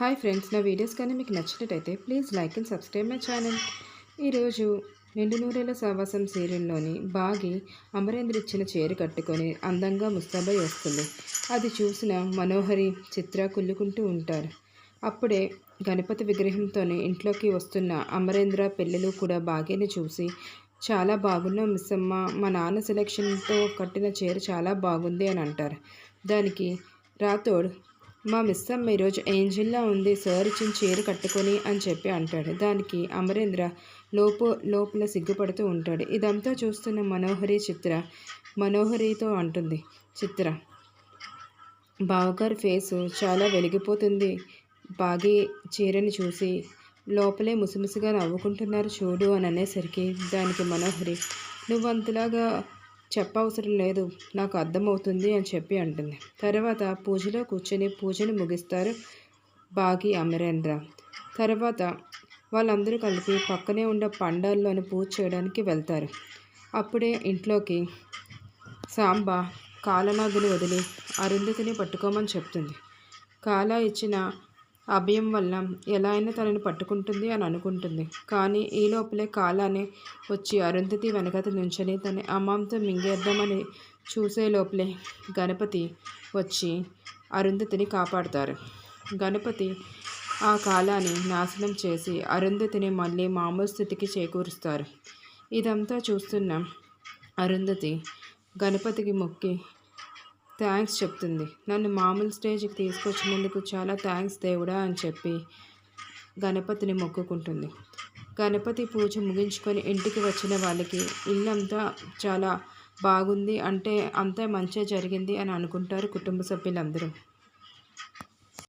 Hi friends నా videos కానీ మీకు నచ్చినట్టయితే please like and subscribe my channel. ఈరోజు నిండు నూరేళ్ళ సావాసం సీరియల్లోని బాగి అమరేంద్ర ఇచ్చిన చీర కట్టుకొని అందంగా ముస్తాబై వస్తుంది. అది చూసిన మనోహరి చిత్ర కుళ్ళుకుంటూ ఉంటారు. అప్పుడే గణపతి విగ్రహంతోనే ఇంట్లోకి వస్తున్న అమరేంద్ర పిల్లలు కూడా బాగేని చూసి చాలా బాగున్నాం మిస్ అమ్మ మా నాన్న సెలక్షన్తో కట్టిన చీర చాలా బాగుంది అని అంటారు. దానికి రాథోడ్ మా మిస్ అమ్మ ఈరోజు ఏంజిల్లా ఉంది సార్ ఇచ్చిన చీర కట్టుకొని అని చెప్పి అంటాడు. దానికి అమరేంద్ర లోపు లోపల సిగ్గుపడుతూ ఉంటాడు. ఇదంతా చూస్తున్న మనోహరి చిత్ర మనోహరితో అంటుంది. చిత్ర బావగారి ఫేసు చాలా వెలిగిపోతుంది. బాగి చీరని చూసి లోపలే ముసిముసిగా నవ్వుకుంటున్నారు చూడు అని అనేసరికి దానికి మనోహరి నువ్వంతలాగా చెప్పవసరం లేదు నాకు అర్థమవుతుంది అని చెప్పి అంటుంది. తర్వాత పూజలో కూర్చొని పూజను ముగిస్తారు బాగి అమరేంద్ర. తర్వాత వాళ్ళందరూ కలిపి పక్కనే ఉండే పండాల్లోని పూజ చేయడానికి వెళ్తారు. అప్పుడే ఇంట్లోకి సాంబ కాలనాగుని వదిలి అరుంధతిని పట్టుకోమని చెప్తుంది. కాలా ఇచ్చిన అభయం వల్ల ఎలా అయినా తనని పట్టుకుంటుంది అని అనుకుంటుంది. కానీ ఈ లోపలే కాలానే వచ్చి అరుంధతి వెనకత నుంచని తన అమ్మంతో మింగేద్దామని చూసే లోపలే గణపతి వచ్చి అరుంధతిని కాపాడుతారు. గణపతి ఆ కాలాన్ని నాశనం చేసి అరుంధతిని మళ్ళీ మామూలు స్థితికి చేకూరుస్తారు. ఇదంతా చూస్తున్న అరుంధతి గణపతికి మొక్కి థ్యాంక్స్ చెప్తుంది. నన్ను మామూలు స్టేజ్కి తీసుకొచ్చినందుకు చాలా థ్యాంక్స్ దేవుడా అని చెప్పి గణపతిని మొక్కుకుంటుంది. గణపతి పూజ ముగించుకొని ఇంటికి వచ్చిన వాళ్ళకి ఇల్లంతా చాలా బాగుంది అంటే అంతా మంచిగా జరిగింది అని అనుకుంటారు కుటుంబ సభ్యులందరూ.